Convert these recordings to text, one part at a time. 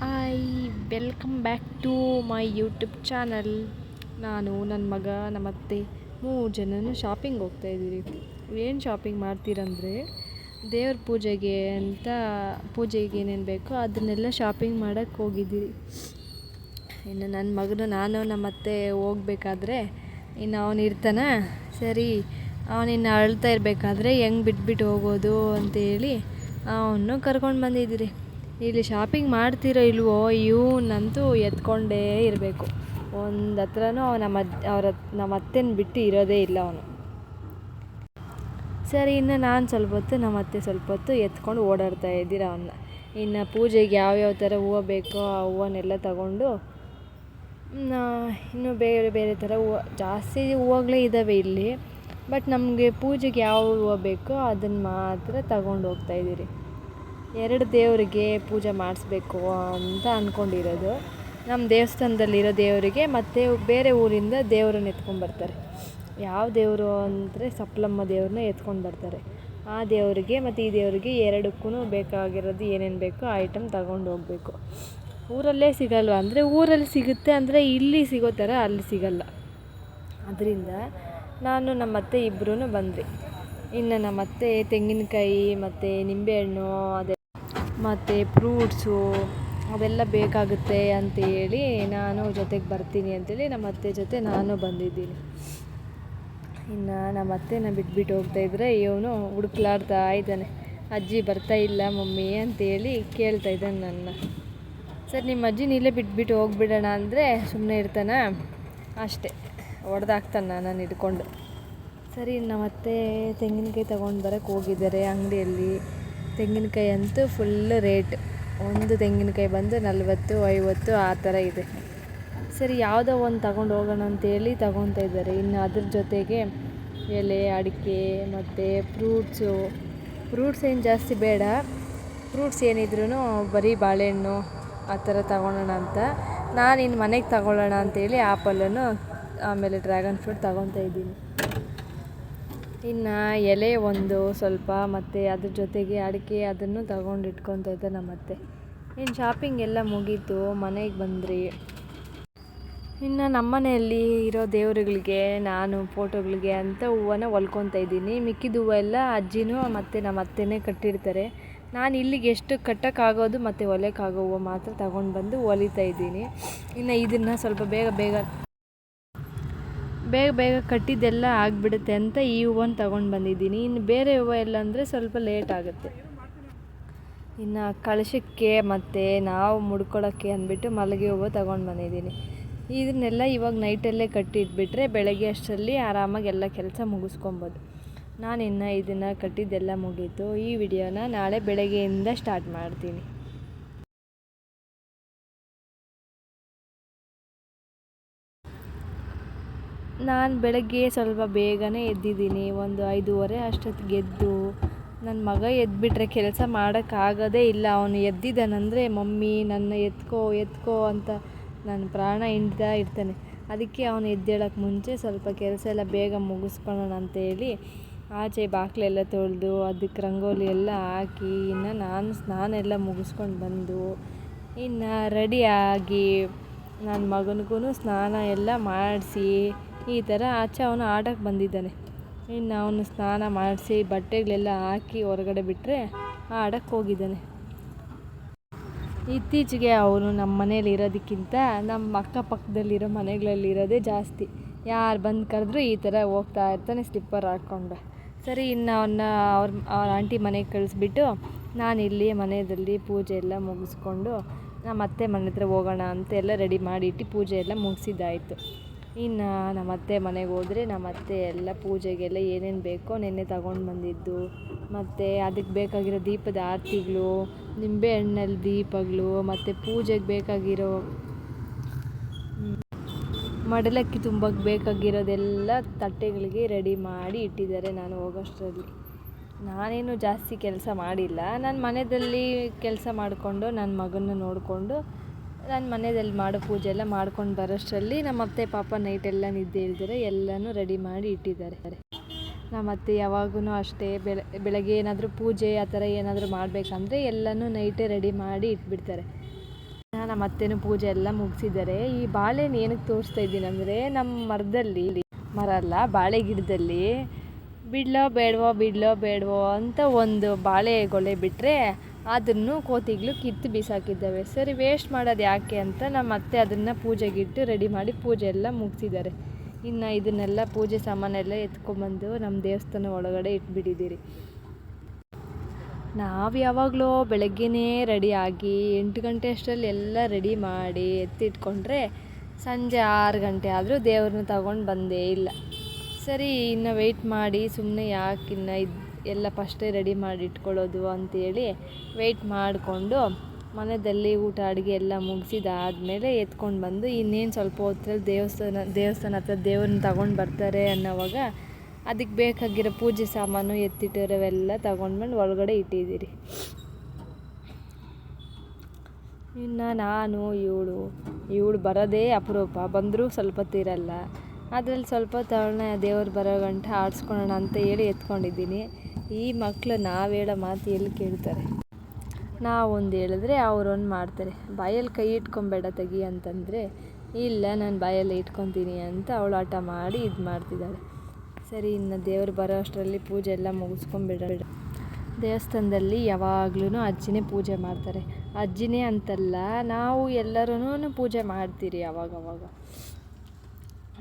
Hi welcome back to my YouTube channel ನಾನು ನನ್ನ ಮಗ ನಮ್ಮ ಅತ್ತೆ ಮೂರು ಜನನು ಶಾಪಿಂಗ್ ಹೋಗ್ತಾ ಇದ್ದೀವಿ ಏನು ಶಾಪಿಂಗ್ ಮಾಡ್ತೀರಂದರೆ, ದೇವ್ರ ಪೂಜೆಗೆ ಅಂತ, ಪೂಜೆಗೆ ಏನೇನು ಬೇಕೋ ಅದನ್ನೆಲ್ಲ ಶಾಪಿಂಗ್ ಮಾಡೋಕ್ಕೆ ಹೋಗಿದ್ದೀರಿ. ಇನ್ನು ನನ್ನ ಮಗನು, ನಾನು ನಮ್ಮ ಅತ್ತೆ ಹೋಗ್ಬೇಕಾದ್ರೆ, ಇನ್ನು ಅವನು ಸರಿ ಅವನಿನ್ನು ಅಳ್ತಾ ಇರಬೇಕಾದ್ರೆ ಹೆಂಗೆ ಬಿಟ್ಬಿಟ್ಟು ಹೋಗೋದು ಅಂತೇಳಿ ಅವನು ಕರ್ಕೊಂಡು ಬಂದಿದ್ದೀರಿ. ಇಲ್ಲಿ ಶಾಪಿಂಗ್ ಮಾಡ್ತೀರೋ ಇಲ್ವೋ, ಇವನಂತೂ ಎತ್ಕೊಂಡೇ ಇರಬೇಕು. ಒಂದು ಹತ್ರನೂ ನಮ್ಮ ಅವರ ನಮ್ಮ ಅತ್ತೆನ ಬಿಟ್ಟು ಇರೋದೇ ಇಲ್ಲ ಅವನು. ಸರಿ, ಇನ್ನು ನಾನು ಸ್ವಲ್ಪ ಹೊತ್ತು, ನಮ್ಮ ಅತ್ತೆ ಸ್ವಲ್ಪ ಹೊತ್ತು ಎತ್ಕೊಂಡು ಓಡಾಡ್ತಾ ಇದ್ದೀರ ಅವನ್ನ ಇನ್ನು ಪೂಜೆಗೆ ಯಾವ್ಯಾವ ಥರ ಹೂವು ಬೇಕೋ ಆ ಹೂವನ್ನೆಲ್ಲ ತಗೊಂಡು ಇನ್ನು ಬೇರೆ ಬೇರೆ ಥರ ಹೂವು, ಜಾಸ್ತಿ ಹೂವುಗಳೇ ಇದ್ದಾವೆ ಇಲ್ಲಿ. ಬಟ್ ನಮಗೆ ಪೂಜೆಗೆ ಯಾವ ಹೂವು ಬೇಕೋ ಅದನ್ನು ಮಾತ್ರ ತಗೊಂಡು ಹೋಗ್ತಾ ಇದ್ದೀರಿ. ಎರಡು ದೇವರಿಗೆ ಪೂಜೆ ಮಾಡಿಸ್ಬೇಕು ಅಂತ ಅಂದ್ಕೊಂಡಿರೋದು ನಮ್ಮ ದೇವಸ್ಥಾನದಲ್ಲಿರೋ ದೇವರಿಗೆ ಮತ್ತು ಬೇರೆ ಊರಿಂದ ದೇವರನ್ನು ಎತ್ಕೊಂಡು ಬರ್ತಾರೆ. ಯಾವ ದೇವರು ಅಂದರೆ ಸಪ್ಲಮ್ಮ ದೇವ್ರನ್ನ ಎತ್ಕೊಂಡು ಬರ್ತಾರೆ. ಆ ದೇವರಿಗೆ ಮತ್ತು ಈ ದೇವರಿಗೆ ಎರಡಕ್ಕೂ ಬೇಕಾಗಿರೋದು ಏನೇನು ಬೇಕೋ ಐಟಮ್ ತಗೊಂಡು ಹೋಗಬೇಕು. ಊರಲ್ಲೇ ಸಿಗಲ್ವ? ಅಂದರೆ ಊರಲ್ಲಿ ಸಿಗುತ್ತೆ ಅಂದರೆ ಇಲ್ಲಿ ಸಿಗೋ ಥರ ಅಲ್ಲಿ ಸಿಗಲ್ಲ. ಅದರಿಂದ ನಾನು ನಮ್ಮ ಅತ್ತೆ ಇಬ್ಬರೂ ಬಂದ್ವಿ. ಇನ್ನು ನಮ್ಮ ಅತ್ತೆ ತೆಂಗಿನಕಾಯಿ ಮತ್ತು ನಿಂಬೆಹಣ್ಣು ಅದೇ ಮತ್ತು ಫ್ರೂಟ್ಸು ಅವೆಲ್ಲ ಬೇಕಾಗುತ್ತೆ ಅಂತ ಹೇಳಿ ನಾನು ಜೊತೆಗೆ ಬರ್ತೀನಿ ಅಂತೇಳಿ ನಮ್ಮ ಅತ್ತೆ ಜೊತೆ ನಾನು ಬಂದಿದ್ದೀನಿ. ಇನ್ನು ನಮ್ಮ ಅತ್ತೆನ ಬಿಟ್ಬಿಟ್ಟು ಹೋಗ್ತಾ ಇದ್ದರೆ ಇವನು ಹುಡುಕ್ಲಾಡ್ತಾ ಇದ್ದಾನೆ. ಅಜ್ಜಿ ಬರ್ತಾ ಇಲ್ಲ ಮಮ್ಮಿ ಅಂತೇಳಿ ಕೇಳ್ತಾ ಇದ್ದಾನೆ ನನ್ನ. ಸರ್, ನಿಮ್ಮ ಅಜ್ಜಿನ ಇಲ್ಲೇ ಬಿಟ್ಬಿಟ್ಟು ಹೋಗ್ಬಿಡೋಣ ಅಂದರೆ ಸುಮ್ಮನೆ ಇರ್ತಾನ? ಅಷ್ಟೇ ಹೊಡೆದಾಕ್ತಾನೆ ನಾನು ಹಿಡ್ಕೊಂಡು. ಸರಿ, ನಮ್ಮ ಅತ್ತೆ ತೆಂಗಿನಕಾಯಿ ತೊಗೊಂಡು ಬರೋಕ್ಕೆ ಹೋಗಿದ್ದಾರೆ ಅಂಗಡಿಯಲ್ಲಿ. ತೆಂಗಿನಕಾಯಿ ಅಂತೂ ಫುಲ್ ರೇಟ್ ಒಂದು ತೆಂಗಿನಕಾಯಿ ಬಂದು ನಲ್ವತ್ತು, ಐವತ್ತು ಆ ಥರ ಇದೆ. ಸರಿ, ಯಾವುದೋ ಒಂದು ತಗೊಂಡು ಹೋಗೋಣ ಅಂತೇಳಿ ತಗೊತಾ ಇದ್ದಾರೆ. ಇನ್ನು ಅದ್ರ ಜೊತೆಗೆ ಎಲೆ, ಅಡಿಕೆ ಮತ್ತು ಫ್ರೂಟ್ಸು ಫ್ರೂಟ್ಸ್ ಏನು ಜಾಸ್ತಿ ಬೇಡ. ಫ್ರೂಟ್ಸ್ ಏನಿದ್ರೂ ಬರೀ ಬಾಳೆಹಣ್ಣು ಆ ಥರ ತಗೊಳ್ಳೋಣ ಅಂತ. ನಾನು ಇನ್ನು ಮನೆಗೆ ತಗೊಳ್ಳೋಣ ಅಂತೇಳಿ ಆ್ಯಪಲನ್ನು ಆಮೇಲೆ ಡ್ರ್ಯಾಗನ್ ಫ್ರೂಟ್ ತಗೊತಾ ಇದ್ದೀನಿ. ಇನ್ನು ಎಲೆ ಒಂದು ಸ್ವಲ್ಪ ಮತ್ತು ಅದ್ರ ಜೊತೆಗೆ ಅಡಿಕೆ ಅದನ್ನು ತಗೊಂಡು ನಮ್ಮ ಅತ್ತೆ ಇನ್ನು ಶಾಪಿಂಗ್ ಎಲ್ಲ ಮುಗೀತು, ಮನೆಗೆ ಬಂದ್ರಿ. ಇನ್ನು ನಮ್ಮ ಮನೆಯಲ್ಲಿ ಇರೋ ದೇವರುಗಳಿಗೆ ನಾನು ಫೋಟೋಗಳಿಗೆ ಅಂತ ಹೂವನ್ನ ಹೊಲ್ಕೊತಾ ಇದ್ದೀನಿ. ಮಿಕ್ಕಿದ ಹೂವು ಎಲ್ಲ ಅಜ್ಜಿನೂ ಮತ್ತು ನಮ್ಮ ಅತ್ತೆನೇ ಕಟ್ಟಿರ್ತಾರೆ. ನಾನು ಇಲ್ಲಿಗೆ ಎಷ್ಟು ಕಟ್ಟೋಕ್ಕಾಗೋದು ಮತ್ತು ಹೊಲೆಕ್ಕಾಗೋ ಹೂವು ಮಾತ್ರ ತಗೊಂಡು ಬಂದು ಹೊಲಿತಾ ಇದ್ದೀನಿ. ಇನ್ನು ಇದನ್ನು ಸ್ವಲ್ಪ ಬೇಗ ಬೇಗ ಬೇಗ ಬೇಗ ಕಟ್ಟಿದ್ದೆಲ್ಲ ಆಗಿಬಿಡುತ್ತೆ ಅಂತ ಈ ಹೂವನ್ನು ತಗೊಂಡು ಬಂದಿದ್ದೀನಿ. ಇನ್ನು ಬೇರೆ ಹೂವು ಎಲ್ಲ ಅಂದರೆ ಸ್ವಲ್ಪ ಲೇಟ್ ಆಗುತ್ತೆ. ಇನ್ನು ಕಳಶಕ್ಕೆ ಮತ್ತು ನಾವು ಮುಡ್ಕೊಳ್ಳೋಕ್ಕೆ ಅಂದ್ಬಿಟ್ಟು ಮಲ್ಲಿಗೆ ಹೂವು ತಗೊಂಡು ಬಂದಿದ್ದೀನಿ. ಇದನ್ನೆಲ್ಲ ಇವಾಗ ನೈಟಲ್ಲೇ ಕಟ್ಟಿಟ್ಬಿಟ್ರೆ ಬೆಳಗ್ಗೆ ಅಷ್ಟರಲ್ಲಿ ಆರಾಮಾಗಿ ಎಲ್ಲ ಕೆಲಸ ಮುಗಿಸ್ಕೊಬೋದು. ನಾನು ಇನ್ನು ಇದನ್ನು ಕಟ್ಟಿದ್ದೆಲ್ಲ ಮುಗೀತು. ಈ ವಿಡಿಯೋನ ನಾಳೆ ಬೆಳಗ್ಗೆಯಿಂದ ಸ್ಟಾರ್ಟ್ ಮಾಡ್ತೀನಿ. ನಾನು ಬೆಳಗ್ಗೆ ಸ್ವಲ್ಪ ಬೇಗನೆ ಎದ್ದಿದ್ದೀನಿ, ಒಂದು ಐದೂವರೆ ಅಷ್ಟೊತ್ತಿಗೆ ಎದ್ದು ನನ್ನ ಮಗ ಎದ್ಬಿಟ್ರೆ ಕೆಲಸ ಮಾಡೋಕ್ಕಾಗೋದೇ ಇಲ್ಲ. ಅವನು ಎದ್ದಿದ್ದಾನಂದರೆ, ಮಮ್ಮಿ, ನನ್ನ ಎತ್ಕೋ ಎತ್ಕೋ ಅಂತ ನನ್ನ ಪ್ರಾಣ ಹಿಂಡ್ತಾ ಇರ್ತಾನೆ. ಅದಕ್ಕೆ ಅವನು ಎದ್ದೇಳೋಕ್ಕೆ ಮುಂಚೆ ಸ್ವಲ್ಪ ಕೆಲಸ ಎಲ್ಲ ಬೇಗ ಮುಗಿಸ್ಕೊಳ್ಳೋಣ ಅಂತೇಳಿ ಆಚೆ ಬಾಗಿಲೆಲ್ಲ ತೊಳೆದು ಅದಕ್ಕೆ ರಂಗೋಲಿ ಎಲ್ಲ ಹಾಕಿ, ಇನ್ನು ನಾನು ಸ್ನಾನ ಎಲ್ಲ ಮುಗಿಸ್ಕೊಂಡು ಬಂದು, ಇನ್ನು ರೆಡಿಯಾಗಿ ನನ್ನ ಮಗನಿಗೂ ಸ್ನಾನ ಎಲ್ಲ ಮಾಡಿಸಿ ಈ ಥರ ಆಚೆ ಅವನು ಆಟಕ್ಕೆ ಬಂದಿದ್ದಾನೆ. ಇನ್ನು ಅವನು ಸ್ನಾನ ಮಾಡಿಸಿ ಬಟ್ಟೆಗಳೆಲ್ಲ ಹಾಕಿ ಹೊರಗಡೆ ಬಿಟ್ಟರೆ ಆಡಕ್ಕೆ ಹೋಗಿದ್ದಾನೆ. ಇತ್ತೀಚೆಗೆ ಅವನು ನಮ್ಮ ಮನೇಲಿ ಇರೋದಕ್ಕಿಂತ ನಮ್ಮ ಅಕ್ಕಪಕ್ಕದಲ್ಲಿರೋ ಮನೆಗಳಲ್ಲಿ ಇರೋದೇ ಜಾಸ್ತಿ. ಯಾರು ಬಂದು ಕರೆದ್ರೂ ಈ ಥರ ಹೋಗ್ತಾ ಇರ್ತಾನೆ ಸ್ಲಿಪ್ಪರ್ ಹಾಕ್ಕೊಂಡು ಸರಿ, ಇನ್ನು ಅವನ್ನ ಅವ್ರ ಅವ್ರ ಆಂಟಿ ಮನೆಗೆ ಕಳಿಸ್ಬಿಟ್ಟು ನಾನಿಲ್ಲಿ ಮನೆಯಲ್ಲಿ ಪೂಜೆ ಎಲ್ಲ ಮುಗಿಸ್ಕೊಂಡು ನಮ್ಮ ಅತ್ತೆ ಮನೆ ಹತ್ರ ಹೋಗೋಣ ಅಂತ ಎಲ್ಲ ರೆಡಿ ಮಾಡಿಟ್ಟು ಪೂಜೆ ಎಲ್ಲ ಮುಗಿಸಿದ್ದಾಯಿತು. ಇನ್ನು ನಮ್ಮ ಅತ್ತೆ ಮನೆಗೆ ಹೋದರೆ ನಮ್ಮ ಅತ್ತೆ ಎಲ್ಲ ಪೂಜೆಗೆಲ್ಲ ಏನೇನು ಬೇಕೋ ನೆನ್ನೆ ತಗೊಂಡು ಬಂದಿದ್ದು. ಮತ್ತು ಅದಕ್ಕೆ ಬೇಕಾಗಿರೋ ದೀಪದ ಆರತಿಗಳು, ನಿಂಬೆ ಹಣ್ಣಲ್ಲಿ ದೀಪಗಳು, ಮತ್ತು ಪೂಜೆಗೆ ಬೇಕಾಗಿರೋ ಮಡಲಕ್ಕಿ ತುಂಬಕ್ಕೆ ಬೇಕಾಗಿರೋದೆಲ್ಲ ತಟ್ಟೆಗಳಿಗೆ ರೆಡಿ ಮಾಡಿ ಇಟ್ಟಿದ್ದಾರೆ ನಾನು ಹೋಗೋಷ್ಟರಲ್ಲಿ. ನಾನೇನು ಜಾಸ್ತಿ ಕೆಲಸ ಮಾಡಿಲ್ಲ. ನಾನು ಮನೆಯಲ್ಲಿ ಕೆಲಸ ಮಾಡಿಕೊಂಡು ನನ್ನ ಮಗನ್ನ ನೋಡಿಕೊಂಡು ನಾನು ಮನೆಯಲ್ಲಿ ಮಾಡೋ ಪೂಜೆ ಎಲ್ಲ ಮಾಡ್ಕೊಂಡು ಬರೋಷ್ಟರಲ್ಲಿ ನಮ್ಮ ಅತ್ತೆ ಪಾಪ ನೈಟೆಲ್ಲ ನಿದ್ದೆ ಇಲ್ದಿರ ಎಲ್ಲನೂ ರೆಡಿ ಮಾಡಿ ಇಟ್ಟಿದ್ದಾರೆ. ನಮ್ಮ ಅತ್ತೆ ಯಾವಾಗೂ ಅಷ್ಟೇ, ಬೆಳ, ಬೆಳಗ್ಗೆ ಏನಾದರೂ ಪೂಜೆ ಆ ಥರ ಏನಾದರೂ ಮಾಡಬೇಕಂದ್ರೆ ಎಲ್ಲನೂ ನೈಟೇ ರೆಡಿ ಮಾಡಿ ಇಟ್ಬಿಡ್ತಾರೆ. ನಮ್ಮ ಅತ್ತೆನೂ ಪೂಜೆ ಎಲ್ಲ ಮುಗಿಸಿದ್ದಾರೆ. ಈ ಬಾಳೆನ ಏನಕ್ಕೆ ತೋರಿಸ್ತಾ ಇದ್ದೀನಿ ಅಂದರೆ ನಮ್ಮ ಮರದಲ್ಲಿ ಮರ ಅಲ್ಲ, ಬಾಳೆ ಗಿಡದಲ್ಲಿ ಬಿಡ್ಲೋ ಬೇಡವೋ ಬಿಡ್ಲೋ ಬೇಡವೋ ಅಂತ ಒಂದು ಬಾಳೆ ಗೊಲೆ ಬಿಟ್ಟರೆ ಅದನ್ನು ಕೋತಿಗಳು ಕಿತ್ತು ಬಿಸಾಕಿದ್ದಾವೆ. ಸರಿ ವೇಸ್ಟ್ ಮಾಡೋದು ಯಾಕೆ ಅಂತ ನಮ್ಮ ಅತ್ತೆ ಅದನ್ನು ಪೂಜೆಗಿಟ್ಟು ರೆಡಿ ಮಾಡಿ ಪೂಜೆ ಎಲ್ಲ ಮುಗಿಸಿದ್ದಾರೆ. ಇನ್ನು ಇದನ್ನೆಲ್ಲ ಪೂಜೆ ಸಾಮಾನೆಲ್ಲ ಎತ್ಕೊಂಬಂದು ನಮ್ಮ ದೇವಸ್ಥಾನ ಒಳಗಡೆ ಇಟ್ಬಿಟ್ಟಿದ್ದೀರಿ. ನಾವು ಯಾವಾಗಲೂ ಬೆಳಗ್ಗೆನೇ ರೆಡಿ ಆಗಿ ಎಂಟು ಗಂಟೆ ಅಷ್ಟರಲ್ಲಿ ಎಲ್ಲ ರೆಡಿ ಮಾಡಿ ಎತ್ತಿಟ್ಕೊಂಡ್ರೆ ಸಂಜೆ ಆರು ಗಂಟೆ ಆದರೂ ದೇವ್ರನ್ನ ತಗೊಂಡು ಬಂದೇ ಇಲ್ಲ. ಸರಿ, ಇನ್ನು ವೆಯ್ಟ್ ಮಾಡಿ ಸುಮ್ಮನೆ ಯಾಕೆ ಇನ್ನು ಇದು ಎಲ್ಲ ಫಸ್ಟೇ ರೆಡಿ ಮಾಡಿ ಇಟ್ಕೊಳ್ಳೋದು ಅಂತೇಳಿ ವೆಯ್ಟ್ ಮಾಡಿಕೊಂಡು ಮನೆಯಲ್ಲಿ ಊಟ, ಅಡುಗೆ ಎಲ್ಲ ಮುಗಿಸಿದಾದ್ಮೇಲೆ ಎತ್ಕೊಂಡು ಬಂದು ಇನ್ನೇನು ಸ್ವಲ್ಪ ಹೊತ್ತಲ್ಲಿ ದೇವಸ್ಥಾನ ದೇವಸ್ಥಾನ ಹತ್ರ ದೇವ್ರನ್ನ ತಗೊಂಡು ಬರ್ತಾರೆ ಅನ್ನೋವಾಗ ಅದಕ್ಕೆ ಬೇಕಾಗಿರೋ ಪೂಜೆ ಸಾಮಾನು ಎತ್ತಿಟ್ಟಿರೋವೆಲ್ಲ ತಗೊಂಡು ಬಂದು ಒಳಗಡೆ ಇಟ್ಟಿದ್ದೀರಿ. ಇನ್ನು ನಾನು, ಇವಳು ಇವಳು ಬರೋದೇ ಅಪರೂಪ. ಬಂದರೂ ಸ್ವಲ್ಪ ತೀರಲ್ಲ ಅದ್ರಲ್ಲಿ ಸ್ವಲ್ಪ ತಗೊಳ್ಳೆ ದೇವ್ರು ಬರೋ ಗಂಟ ಆಡಿಸ್ಕೊಳ್ಳೋಣ ಅಂತ ಹೇಳಿ ಎತ್ಕೊಂಡಿದ್ದೀನಿ. ಈ ಮಕ್ಕಳು ನಾವು ಹೇಳೋ ಮಾತು ಎಲ್ಲಿ ಕೇಳ್ತಾರೆ? ನಾವೊಂದು ಹೇಳಿದ್ರೆ ಅವರೊಂದು ಮಾಡ್ತಾರೆ. ಬಾಯಲ್ಲಿ ಕೈ ಇಟ್ಕೊಂಬೇಡ ತೆಗಿ ಅಂತಂದರೆ, ಇಲ್ಲ ನಾನು ಬಾಯಲ್ಲಿ ಇಟ್ಕೊತೀನಿ ಅಂತ ಅವಳು ಆಟ ಮಾಡಿ ಇದು ಮಾಡ್ತಿದ್ದಾಳೆ ಸರಿ, ಇನ್ನು ದೇವರು ಬರೋ ಅಷ್ಟರಲ್ಲಿ ಪೂಜೆ ಎಲ್ಲ ಮುಗಿಸ್ಕೊಂಬಿಡ ದೇವಸ್ಥಾನದಲ್ಲಿ ಯಾವಾಗ್ಲೂ ಅಜ್ಜಿನೇ ಪೂಜೆ ಮಾಡ್ತಾರೆ. ಅಜ್ಜಿನೇ ಅಂತಲ್ಲ, ನಾವು ಎಲ್ಲರೂ ಪೂಜೆ ಮಾಡ್ತೀರಿ ಅವಾಗವಾಗ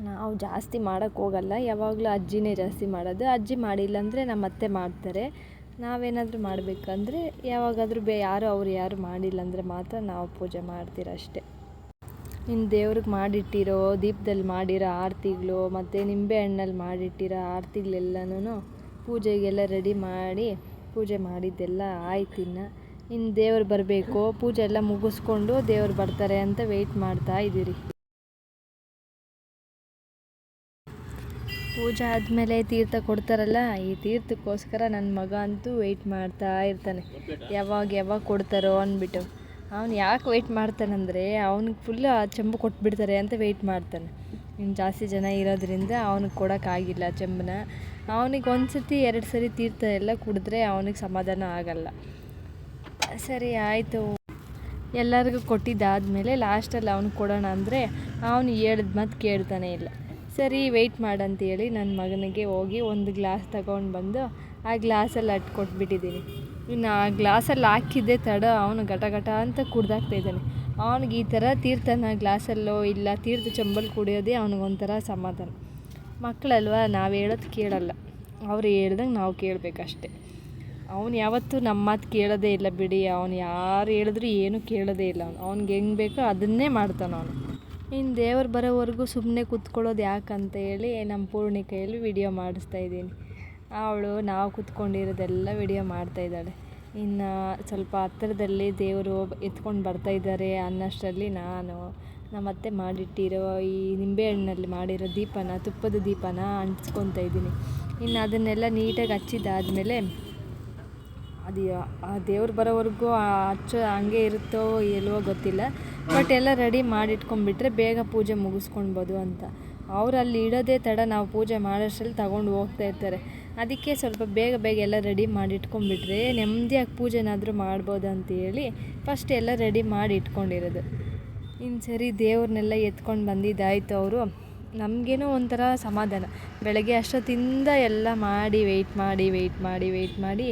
ನಾವು ಜಾಸ್ತಿ ಮಾಡೋಕ್ಕೆ ಹೋಗಲ್ಲ. ಯಾವಾಗಲೂ ಅಜ್ಜಿನೇ ಜಾಸ್ತಿ ಮಾಡೋದು. ಅಜ್ಜಿ ಮಾಡಿಲ್ಲ ಅಂದರೆ ನಮ್ಮ ಅತ್ತೆ ಮಾಡ್ತಾರೆ. ನಾವೇನಾದರೂ ಮಾಡಬೇಕಂದ್ರೆ ಯಾವಾಗಾದರೂ ಬೇ ಯಾರು ಅವ್ರು ಯಾರು ಮಾಡಿಲ್ಲ ಅಂದರೆ ಮಾತ್ರ ನಾವು ಪೂಜೆ ಮಾಡ್ತೀರ ಅಷ್ಟೇ. ಇನ್ನು ದೇವ್ರಿಗೆ ಮಾಡಿಟ್ಟಿರೋ, ದೀಪದಲ್ಲಿ ಮಾಡಿರೋ ಆರತಿಗಳು ಮತ್ತು ನಿಂಬೆ ಹಣ್ಣಲ್ಲಿ ಮಾಡಿಟ್ಟಿರೋ ಆರತಿಗಳೆಲ್ಲನೂ ಪೂಜೆಗೆಲ್ಲ ರೆಡಿ ಮಾಡಿ ಪೂಜೆ ಮಾಡಿದ್ದೆಲ್ಲ ಆಯ್ತು ಇನ್ನು. ಇನ್ನು ದೇವ್ರು ಬರಬೇಕು. ಪೂಜೆ ಎಲ್ಲ ಮುಗಿಸ್ಕೊಂಡು ದೇವ್ರು ಬರ್ತಾರೆ ಅಂತ ವೆಯ್ಟ್ ಮಾಡ್ತಾ ಇದ್ದೀರಿ. ಪೂಜೆ ಆದಮೇಲೆ ತೀರ್ಥ ಕೊಡ್ತಾರಲ್ಲ, ಈ ತೀರ್ಥಕ್ಕೋಸ್ಕರ ನನ್ನ ಮಗ ಅಂತೂ ವೆಯ್ಟ್ ಮಾಡ್ತಾ ಇರ್ತಾನೆ. ಯಾವಾಗ ಯಾವಾಗ ಕೊಡ್ತಾರೋ ಅಂದ್ಬಿಟ್ಟು ಅವ್ನು ಯಾಕೆ ವೆಯ್ಟ್ ಮಾಡ್ತಾನಂದರೆ ಅವ್ನಿಗೆ ಫುಲ್ ಚೆಂಬು ಕೊಟ್ಬಿಡ್ತಾರೆ ಅಂತ ವೆಯ್ಟ್ ಮಾಡ್ತಾನೆ. ಇನ್ನು ಜಾಸ್ತಿ ಜನ ಇರೋದ್ರಿಂದ ಅವ್ನಿಗೆ ಕೊಡೋಕ್ಕಾಗಿಲ್ಲ ಚೆಂಬನ್ನ ಅವನಿಗೆ ಒಂದು ಸತಿ ಎರಡು ಸರಿ ತೀರ್ಥ ಎಲ್ಲ ಕುಡಿದ್ರೆ ಅವನಿಗೆ ಸಮಾಧಾನ ಆಗಲ್ಲ. ಸರಿ, ಆಯಿತು. ಎಲ್ಲರಿಗೂ ಕೊಟ್ಟಿದ್ದಾದಮೇಲೆ ಲಾಸ್ಟಲ್ಲಿ ಅವ್ನಿಗೆ ಕೊಡೋಣ ಅಂದರೆ, ಅವನು ಹೇಳಿದ ಮಾತು ಕೇಳ್ತಾನೆ ಇಲ್ಲ. ಸರಿ ವೆಯ್ಟ್ ಮಾಡಂತೇಳಿ ನನ್ನ ಮಗನಿಗೆ ಹೋಗಿ ಒಂದು ಗ್ಲಾಸ್ ತಗೊಂಡು ಬಂದು ಆ ಗ್ಲಾಸಲ್ಲಿ ಅಟ್ಟು ಕೊಟ್ಬಿಟ್ಟಿದ್ದೀನಿ ಇನ್ನು ಆ ಗ್ಲಾಸಲ್ಲಿ ಹಾಕಿದ್ದೆ ತಡ, ಅವನು ಗಟ ಗಟ ಅಂತ ಕುಡ್ದಾಕ್ತಾಯಿದ್ದಾನೆ ಅವ್ನಿಗೆ ಈ ಥರ ತೀರ್ಥನ ಗ್ಲಾಸಲ್ಲೋ ಇಲ್ಲ ತೀರ್ಥ ಚಂಬಲ್ ಕುಡಿಯೋದೇ ಅವ್ನಿಗೊಂಥರ ಸಮಾಧಾನ. ಮಕ್ಕಳಲ್ವ ನಾವು ಹೇಳೋದು ಕೇಳಲ್ಲ. ಅವ್ರು ಹೇಳ್ದಂಗೆ ನಾವು ಕೇಳಬೇಕಷ್ಟೆ. ಅವ್ನು ಯಾವತ್ತೂ ನಮ್ಮ ಮಾತು ಕೇಳೋದೇ ಇಲ್ಲ ಬಿಡಿ, ಅವ್ನು ಯಾರು ಹೇಳಿದ್ರು ಏನೂ ಕೇಳೋದೇ ಇಲ್ಲ ಅವ್ನು. ಅವ್ನಿಗೆ ಹೆಂಗೆ ಬೇಕೋ ಅದನ್ನೇ ಮಾಡ್ತಾನೆ ಅವನು. ಇನ್ನು ದೇವ್ರು ಬರೋವರೆಗೂ ಸುಮ್ಮನೆ ಕೂತ್ಕೊಳ್ಳೋದು ಯಾಕಂತ ಹೇಳಿ ನಮ್ಮ ಪೂರ್ಣಿ ಕೈಯಲ್ಲಿ ವಿಡಿಯೋ ಮಾಡಿಸ್ತಾ ಇದ್ದೀನಿ. ಅವಳು ನಾವು ಕೂತ್ಕೊಂಡಿರೋದೆಲ್ಲ ವಿಡಿಯೋ ಮಾಡ್ತಾಯಿದ್ದಾಳೆ ಇನ್ನು ಸ್ವಲ್ಪ ಹತ್ತಿರದಲ್ಲಿ ದೇವರು ಎತ್ಕೊಂಡು ಬರ್ತಾಯಿದ್ದಾರೆ ಅನ್ನೋಷ್ಟರಲ್ಲಿ ನಾನು ನಮ್ಮತ್ತೆ ಮಾಡಿಟ್ಟಿರೋ ಈ ನಿಂಬೆಹಣ್ಣಲ್ಲಿ ಮಾಡಿರೋ ದೀಪನ, ತುಪ್ಪದ ದೀಪನ ಅಂಟಿಸ್ಕೊತಾ ಇದ್ದೀನಿ. ಇನ್ನು ಅದನ್ನೆಲ್ಲ ನೀಟಾಗಿ ಹಚ್ಚಿದ್ದಾದಮೇಲೆ ಅದು ಆ ದೇವ್ರು ಬರೋವರೆಗೂ ಅಚ್ಚ ಹಂಗೆ ಇರುತ್ತೋ ಇಲ್ವೋ ಗೊತ್ತಿಲ್ಲ. ಬಟ್ ಎಲ್ಲ ರೆಡಿ ಮಾಡಿಟ್ಕೊಂಡ್ಬಿಟ್ರೆ ಬೇಗ ಪೂಜೆ ಮುಗಿಸ್ಕೊಳ್ಬೋದು ಅಂತ. ಅವ್ರು ಅಲ್ಲಿ ಇಡೋದೇ ತಡ, ನಾವು ಪೂಜೆ ಮಾಡೋಷ್ಟರಲ್ಲಿ ತಗೊಂಡು ಹೋಗ್ತಾ ಇರ್ತಾರೆ. ಅದಕ್ಕೆ ಸ್ವಲ್ಪ ಬೇಗ ಬೇಗ ಎಲ್ಲ ರೆಡಿ ಮಾಡಿ ಇಟ್ಕೊಂಡ್ಬಿಟ್ರೆ ನೆಮ್ಮದಿಯಾಗಿ ಪೂಜೆನಾದರೂ ಮಾಡ್ಬೋದು ಅಂತೇಳಿ ಫಸ್ಟ್ ಎಲ್ಲ ರೆಡಿ ಮಾಡಿ ಇಟ್ಕೊಂಡಿರೋದು ಇನ್ನು ಸರಿ ದೇವ್ರನ್ನೆಲ್ಲ ಎತ್ಕೊಂಡು ಬಂದಿದ್ದಾಯಿತು ಅವರು. ನಮಗೇನೋ ಒಂಥರ ಸಮಾಧಾನ. ಬೆಳಗ್ಗೆ ಅಷ್ಟೊತ್ತಿಂದ ಎಲ್ಲ ಮಾಡಿ ವೆಯ್ಟ್ ಮಾಡಿ ವೆಯ್ಟ್ ಮಾಡಿ ವೆಯ್ಟ್ ಮಾಡಿ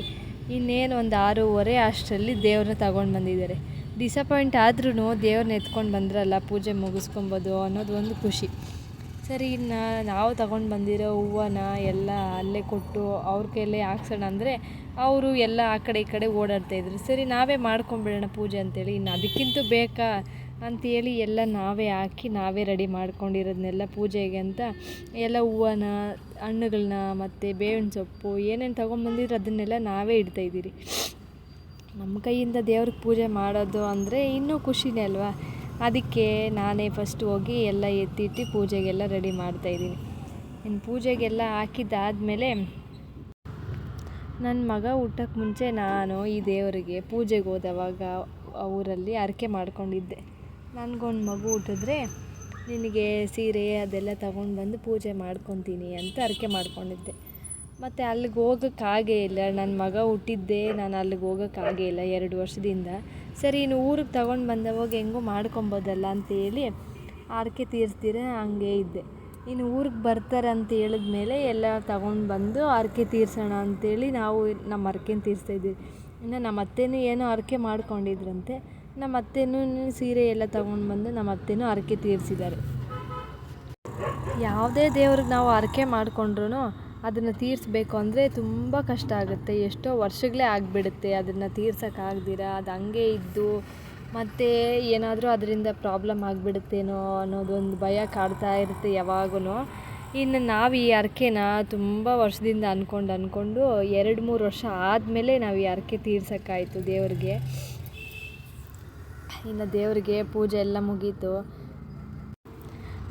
ಇನ್ನೇನು ಒಂದು ಆರೂವರೆ ಅಷ್ಟರಲ್ಲಿ ದೇವ್ರನ್ನ ತಗೊಂಡು ಬಂದಿದ್ದಾರೆ. ಡಿಸಪಾಯಿಂಟ್ ಆದ್ರೂ ದೇವ್ರನ್ನ ಎತ್ಕೊಂಡು ಬಂದ್ರಲ್ಲ, ಪೂಜೆ ಮುಗಿಸ್ಕೊಬೋದು ಅನ್ನೋದು ಒಂದು ಖುಷಿ. ಸರಿ, ಇನ್ನು ನಾವು ತಗೊಂಡು ಬಂದಿರೋ ಹೂವನ್ನ ಎಲ್ಲ ಅಲ್ಲೇ ಕೊಟ್ಟು ಅವ್ರ ಕೈಯಲ್ಲೇ ಹಾಕ್ಸೋಣ ಅಂದರೆ ಅವರು ಎಲ್ಲ ಆ ಕಡೆ ಈ ಕಡೆ ಓಡಾಡ್ತಾಯಿದ್ರು ಸರಿ, ನಾವೇ ಮಾಡ್ಕೊಂಬಿಡೋಣ ಪೂಜೆ ಅಂತೇಳಿ ಇನ್ನು ಅದಕ್ಕಿಂತ ಬೇಕಾ? ಅಂತೇಳಿ ಎಲ್ಲ ನಾವೇ ಹಾಕಿ ನಾವೇ ರೆಡಿ ಮಾಡ್ಕೊಂಡಿರೋದನ್ನೆಲ್ಲ ಪೂಜೆಗೆ ಅಂತ ಎಲ್ಲ ಹೂವನ್ನ ಹಣ್ಣುಗಳನ್ನ ಮತ್ತು ಬೇವಿನ ಸೊಪ್ಪು ಏನೇನು ತೊಗೊಂಬಂದಿದ್ರು ಅದನ್ನೆಲ್ಲ ನಾವೇ ಇಡ್ತಾಯಿದ್ದೀರಿ ನಮ್ಮ ಕೈಯಿಂದ ದೇವ್ರಿಗೆ ಪೂಜೆ ಮಾಡೋದು ಅಂದರೆ ಇನ್ನೂ ಖುಷಿನೇ ಅಲ್ವಾ? ಅದಕ್ಕೆ ನಾನೇ ಫಸ್ಟ್ ಹೋಗಿ ಎಲ್ಲ ಎತ್ತಿಟ್ಟು ಪೂಜೆಗೆಲ್ಲ ರೆಡಿ ಮಾಡ್ತಾಯಿದ್ದೀನಿ ಇನ್ನು ಪೂಜೆಗೆಲ್ಲ ಹಾಕಿದ್ದಾದಮೇಲೆ ನನ್ನ ಮಗ ಊಟಕ್ಕೆ ಮುಂಚೆ ನಾನು ಈ ದೇವರಿಗೆ ಪೂಜೆಗೆ ಹೋದವಾಗ ಊರಲ್ಲಿ ಹರಕೆ ಮಾಡ್ಕೊಂಡಿದ್ದೆ. ನನಗೊಂದು ಮಗು ಹುಟ್ಟಿದ್ರೆ ನಿನಗೆ ಸೀರೆ ಅದೆಲ್ಲ ತಗೊಂಡು ಬಂದು ಪೂಜೆ ಮಾಡ್ಕೊತೀನಿ ಅಂತ ಹರಕೆ ಮಾಡ್ಕೊಂಡಿದ್ದೆ. ಮತ್ತು ಅಲ್ಲಿಗೆ ಹೋಗೋಕ್ಕಾಗೇ ಇಲ್ಲ. ನನ್ನ ಮಗ ಹುಟ್ಟಿದ್ದೆ ನಾನು ಅಲ್ಲಿಗೆ ಹೋಗೋಕ್ಕಾಗೇ ಇಲ್ಲ ಎರಡು ವರ್ಷದಿಂದ. ಸರಿ, ಇನ್ನು ಊರಿಗೆ ತಗೊಂಡು ಬಂದವಾಗ ಹೆಂಗೂ ಮಾಡ್ಕೊಬೋದಲ್ಲ ಅಂತೇಳಿ ಆರಕೆ ತೀರಿಸ್ತೀರ ಹಂಗೆ ಇದ್ದೆ. ಇನ್ನು ಊರಿಗೆ ಬರ್ತಾರೆ ಅಂತ ಹೇಳಿದ ಮೇಲೆ ಎಲ್ಲ ತಗೊಂಡು ಬಂದು ಹರಕೆ ತೀರ್ಸೋಣ ಅಂತೇಳಿ ನಾವು ನಮ್ಮ ಹರ್ಕೆನ ಇದ್ದೀವಿ. ಇನ್ನು ನಮ್ಮ ಅತ್ತೆನೂ ಏನೋ ಹರಕೆ ಮಾಡ್ಕೊಂಡಿದ್ರಂತೆ. ನಮ್ಮ ಅತ್ತೆನೂ ಸೀರೆ ಎಲ್ಲ ತಗೊಂಡು ಬಂದು ನಮ್ಮ ಅತ್ತೆನೂ ಹರಕೆ ತೀರಿಸಿದ್ದಾರೆ. ಯಾವುದೇ ದೇವ್ರಿಗೆ ನಾವು ಹರಕೆ ಮಾಡಿಕೊಂಡ್ರೂ ಅದನ್ನು ತೀರಿಸ್ಬೇಕು ಅಂದರೆ ತುಂಬ ಕಷ್ಟ ಆಗುತ್ತೆ. ಎಷ್ಟೋ ವರ್ಷಗಳೇ ಆಗಿಬಿಡುತ್ತೆ ಅದನ್ನು ತೀರ್ಸೋಕ್ಕಾಗ್ದಿರ ಅದು ಹಂಗೆ ಇದ್ದು ಮತ್ತು ಏನಾದರೂ ಅದರಿಂದ ಪ್ರಾಬ್ಲಮ್ ಆಗಿಬಿಡುತ್ತೇನೋ ಅನ್ನೋದೊಂದು ಭಯ ಕಾಡ್ತಾ ಇರುತ್ತೆ ಯಾವಾಗೂ ಇನ್ನು ನಾವು ಈ ಹರಕೆನ ತುಂಬ ವರ್ಷದಿಂದ ಅಂದ್ಕೊಂಡು ಅಂದ್ಕೊಂಡು ಎರಡು ಮೂರು ವರ್ಷ ಆದಮೇಲೆ ನಾವು ಈ ಹರಕೆ ತೀರ್ಸೋಕ್ಕಾಯಿತು ದೇವ್ರಿಗೆ. ಇನ್ನು ದೇವರಿಗೆ ಪೂಜೆ ಎಲ್ಲ ಮುಗೀತು.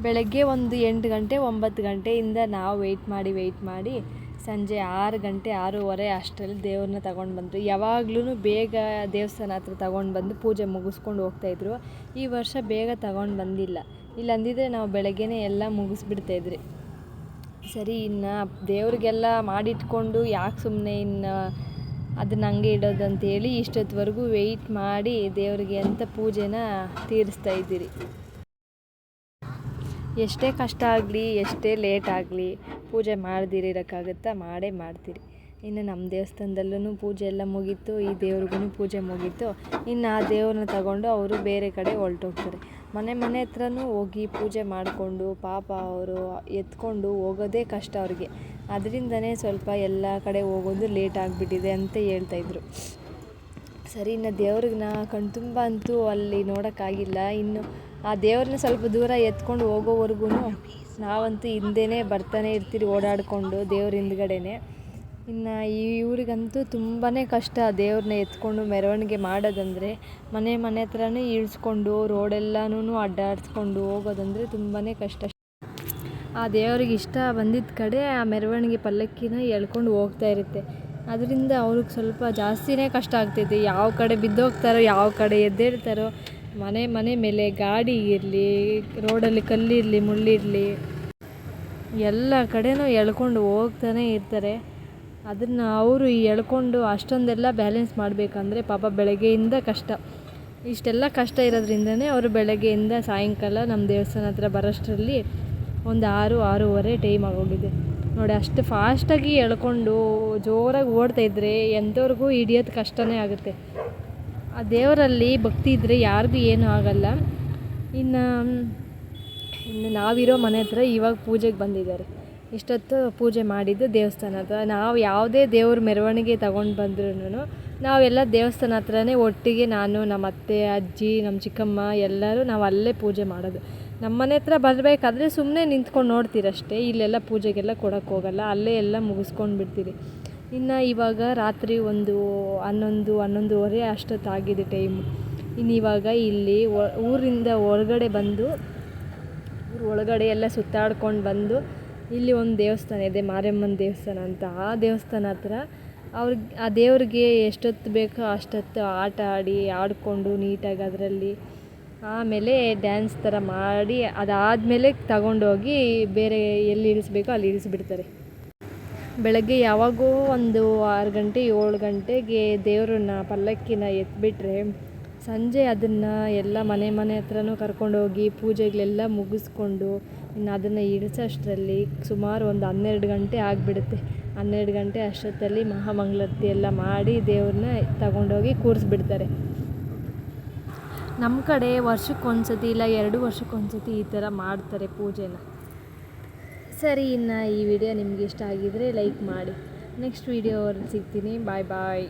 ಬೆಳಗ್ಗೆ ಒಂದು ಎಂಟು ಗಂಟೆ, ಒಂಬತ್ತು ಗಂಟೆಯಿಂದ ನಾವು ವೆಯ್ಟ್ ಮಾಡಿ ವೆಯ್ಟ್ ಮಾಡಿ ಸಂಜೆ ಆರು ಗಂಟೆ, ಆರೂವರೆ ಅಷ್ಟರಲ್ಲಿ ದೇವ್ರನ್ನ ತಗೊಂಡು ಬಂದರು. ಯಾವಾಗ್ಲೂ ಬೇಗ ದೇವಸ್ಥಾನ ಹತ್ರ ತಗೊಂಡು ಬಂದು ಪೂಜೆ ಮುಗಿಸ್ಕೊಂಡು ಹೋಗ್ತಾಯಿದ್ರು ಈ ವರ್ಷ ಬೇಗ ತಗೊಂಡು ಬಂದಿಲ್ಲ. ಇಲ್ಲಂದಿದ್ರೆ ನಾವು ಬೆಳಗ್ಗೆನೇ ಎಲ್ಲ ಮುಗಿಸ್ಬಿಡ್ತಾಯಿದ್ರಿ ಸರಿ, ಇನ್ನು ದೇವ್ರಿಗೆಲ್ಲ ಮಾಡಿಟ್ಕೊಂಡು ಯಾಕೆ ಸುಮ್ಮನೆ ಇನ್ನು ಅದನ್ನ ಹಂಗೆ ಇಡೋದು ಅಂತೇಳಿ ಇಷ್ಟೊತ್ತವರೆಗೂ ವೆಯ್ಟ್ ಮಾಡಿ ದೇವರಿಗೆ ಅಂತ ಪೂಜೆನ ತೀರಿಸ್ತಾ ಇದ್ದೀರಿ. ಎಷ್ಟೇ ಕಷ್ಟ ಆಗಲಿ, ಎಷ್ಟೇ ಲೇಟ್ ಆಗಲಿ ಪೂಜೆ ಮಾಡ್ದಿರಿರೋಕ್ಕಾಗುತ್ತಾ ಮಾಡೇ ಮಾಡ್ತೀರಿ. ಇನ್ನು ನಮ್ಮ ದೇವಸ್ಥಾನದಲ್ಲೂ ಪೂಜೆ ಎಲ್ಲ ಮುಗೀತು, ಈ ದೇವ್ರಿಗೂ ಪೂಜೆ ಮುಗೀತು. ಇನ್ನು ಆ ದೇವ್ರನ್ನ ತಗೊಂಡು ಅವರು ಬೇರೆ ಕಡೆ ಹೊರ್ಟೋಗ್ತಾರೆ. ಮನೆ ಮನೆ ಹತ್ರನೂ ಹೋಗಿ ಪೂಜೆ ಮಾಡಿಕೊಂಡು ಪಾಪ ಅವರು ಎತ್ಕೊಂಡು ಹೋಗೋದೇ ಕಷ್ಟ ಅವ್ರಿಗೆ. ಅದರಿಂದನೇ ಸ್ವಲ್ಪ ಎಲ್ಲ ಕಡೆ ಹೋಗೋದು ಲೇಟ್ ಆಗಿಬಿಟ್ಟಿದೆ ಅಂತ ಹೇಳ್ತಾಯಿದ್ರು ಸರಿ, ಇನ್ನು ದೇವ್ರಿಗೆ ಕಣ್ತುಂಬ ಅಂತೂ ಅಲ್ಲಿ ನೋಡೋಕ್ಕಾಗಿಲ್ಲ ಇನ್ನು ಆ ದೇವ್ರನ್ನ ಸ್ವಲ್ಪ ದೂರ ಎತ್ಕೊಂಡು ಹೋಗೋವರೆಗೂ ನಾವಂತೂ ಹಿಂದೆನೇ ಬರ್ತಾನೆ ಇರ್ತೀರಿ ಓಡಾಡಿಕೊಂಡು ದೇವ್ರ ಹಿಂದ್ಗಡೆನೆ. ಇನ್ನು ಈ ಇವ್ರಿಗಂತೂ ತುಂಬಾ ಕಷ್ಟ ದೇವ್ರನ್ನ ಎತ್ಕೊಂಡು ಮೆರವಣಿಗೆ ಮಾಡೋದಂದರೆ ಮನೆ ಮನೆ ಹತ್ರನೇ ಇಳಿಸ್ಕೊಂಡು ರೋಡೆಲ್ಲನೂ ಅಡ್ಡಾಡಿಸ್ಕೊಂಡು ಹೋಗೋದಂದರೆ ತುಂಬಾ ಕಷ್ಟ. ಆ ದೇವ್ರಿಗೆ ಇಷ್ಟ ಬಂದಿದ್ದ ಕಡೆ ಆ ಮೆರವಣಿಗೆ ಪಲ್ಲಕ್ಕಿನ ಎಳ್ಕೊಂಡು ಹೋಗ್ತಾ ಇರುತ್ತೆ. ಅದರಿಂದ ಅವ್ರಿಗೆ ಸ್ವಲ್ಪ ಜಾಸ್ತಿನೇ ಕಷ್ಟ ಆಗ್ತೈತೆ. ಯಾವ ಕಡೆ ಬಿದ್ದೋಗ್ತಾರೋ, ಯಾವ ಕಡೆ ಎದ್ದೇಳ್ತಾರೋ, ಮನೆ ಮನೆ ಮೇಲೆ ಗಾಡಿ ಇರಲಿ, ರೋಡಲ್ಲಿ ಕಲ್ಲಿರಲಿ, ಮುಳ್ಳಿರಲಿ, ಎಲ್ಲ ಕಡೆನೂ ಎಳ್ಕೊಂಡು ಹೋಗ್ತಾನೆ ಇರ್ತಾರೆ. ಅದನ್ನು ಅವರು ಎಳ್ಕೊಂಡು ಅಷ್ಟೊಂದೆಲ್ಲ ಬ್ಯಾಲೆನ್ಸ್ ಮಾಡಬೇಕಂದ್ರೆ ಪಾಪ ಬೆಳಗ್ಗೆಯಿಂದ ಕಷ್ಟ. ಇಷ್ಟೆಲ್ಲ ಕಷ್ಟ ಇರೋದ್ರಿಂದನೇ ಅವರು ಬೆಳಗ್ಗೆಯಿಂದ ಸಾಯಂಕಾಲ ನಮ್ಮ ದೇವಸ್ಥಾನ ಹತ್ರ ಬರೋಷ್ಟರಲ್ಲಿ ಒಂದು ಆರು, ಆರೂವರೆ ಟೈಮ್ ಆಗೋಗಿದೆ. ನೋಡಿ, ಅಷ್ಟು ಫಾಸ್ಟಾಗಿ ಎಳ್ಕೊಂಡು ಜೋರಾಗಿ ಓಡ್ತಾಯಿದ್ರೆ ಎಂಥವ್ರಿಗೂ ಹಿಡಿಯೋದು ಕಷ್ಟನೇ ಆಗುತ್ತೆ. ಆ ದೇವರಲ್ಲಿ ಭಕ್ತಿ ಇದ್ದರೆ ಯಾರಿಗೂ ಏನೂ ಆಗಲ್ಲ. ಇನ್ನು ಇನ್ನು ನಾವಿರೋ ಮನೆ ಹತ್ರ ಇವಾಗ ಪೂಜೆಗೆ ಬಂದಿದ್ದಾರೆ. ಇಷ್ಟೊತ್ತು ಪೂಜೆ ಮಾಡಿದ್ದು ದೇವಸ್ಥಾನ ಹತ್ರ. ನಾವು ಯಾವುದೇ ದೇವ್ರ ಮೆರವಣಿಗೆ ತಗೊಂಡು ಬಂದ್ರೂ ನಾವೆಲ್ಲ ದೇವಸ್ಥಾನ ಹತ್ರನೇ ಒಟ್ಟಿಗೆ ನಾನು ನಮ್ಮ ಅತ್ತೆ ಅಜ್ಜಿ, ನಮ್ಮ ಚಿಕ್ಕಮ್ಮ ಎಲ್ಲರೂ ನಾವು ಅಲ್ಲೇ ಪೂಜೆ ಮಾಡೋದು. ನಮ್ಮ ಮನೆ ಹತ್ರ ಬರಬೇಕಾದ್ರೆ ಸುಮ್ಮನೆ ನಿಂತ್ಕೊಂಡು ನೋಡ್ತೀರಷ್ಟೇ. ಇಲ್ಲೆಲ್ಲ ಪೂಜೆಗೆಲ್ಲ ಕೊಡೋಕ್ಕೆ ಹೋಗಲ್ಲ. ಅಲ್ಲೇ ಎಲ್ಲ ಮುಗಿಸ್ಕೊಂಡು ಬಿಡ್ತೀರಿ. ಇನ್ನು ಇವಾಗ ರಾತ್ರಿ ಒಂದು ಹನ್ನೊಂದು, ಹನ್ನೊಂದುವರೆ ಅಷ್ಟೊತ್ತಾಗಿದೆ ಟೈಮು ಇನ್ನು ಇವಾಗ ಇಲ್ಲಿ ಊರಿಂದ ಹೊರಗಡೆ ಬಂದು, ಊರು ಒಳಗಡೆ ಎಲ್ಲ ಸುತ್ತಾಡ್ಕೊಂಡು ಬಂದು ಇಲ್ಲಿ ಒಂದು ದೇವಸ್ಥಾನ ಇದೆ ಮಾರಿಯಮ್ಮನ ದೇವಸ್ಥಾನ ಅಂತ. ಆ ದೇವಸ್ಥಾನ ಹತ್ರ ಅವ್ರಿಗೆ ಆ ದೇವ್ರಿಗೆ ಎಷ್ಟೊತ್ತು ಬೇಕೋ ಅಷ್ಟೊತ್ತು ಆಟ ಆಡಿ, ಆಡಿಕೊಂಡು ನೀಟಾಗಿ ಅದರಲ್ಲಿ ಆಮೇಲೆ ಡ್ಯಾನ್ಸ್ ಥರ ಮಾಡಿ, ಅದಾದಮೇಲೆ ತಗೊಂಡೋಗಿ ಬೇರೆ ಎಲ್ಲಿ ಇಳಿಸ್ಬೇಕೋ ಅಲ್ಲಿ ಇಳಿಸ್ಬಿಡ್ತಾರೆ. ಬೆಳಗ್ಗೆ ಯಾವಾಗೋ ಒಂದು ಆರು ಗಂಟೆ, ಏಳು ಗಂಟೆಗೆ ದೇವ್ರನ್ನ ಪಲ್ಲಕ್ಕಿನ ಎತ್ಬಿಟ್ರೆ ಸಂಜೆ ಅದನ್ನು ಎಲ್ಲ ಮನೆ ಮನೆ ಹತ್ರನೂ ಕರ್ಕೊಂಡೋಗಿ ಪೂಜೆಗಳೆಲ್ಲ ಮುಗಿಸ್ಕೊಂಡು ಇನ್ನು ಅದನ್ನು ಇಳಿಸೋಷ್ಟರಲ್ಲಿ ಸುಮಾರು ಒಂದು ಹನ್ನೆರಡು ಗಂಟೆ ಆಗಿಬಿಡುತ್ತೆ. ಹನ್ನೆರಡು ಗಂಟೆ ಅಷ್ಟೊತ್ತಲ್ಲಿ ಮಹಾಮಂಗಳಾರತಿ ಎಲ್ಲ ಮಾಡಿ ದೇವ್ರನ್ನ ತಗೊಂಡೋಗಿ ಕೂರಿಸ್ಬಿಡ್ತಾರೆ. ನಮ್ಮ ಕಡೆ ವರ್ಷಕ್ಕೊಂದ್ಸತಿ ಇಲ್ಲ, ಎರಡು ವರ್ಷಕ್ಕೊಂದ್ಸತಿ ಈ ಥರ ಮಾಡ್ತಾರೆ ಪೂಜೆನ. ಸರಿ, ಇನ್ನು ಈ ವಿಡಿಯೋ ನಿಮಗೆ ಇಷ್ಟ ಆಗಿದರೆ ಲೈಕ್ ಮಾಡಿ. ನೆಕ್ಸ್ಟ್ ವಿಡಿಯೋ ಸಿಗ್ತೀನಿ. Bye bye.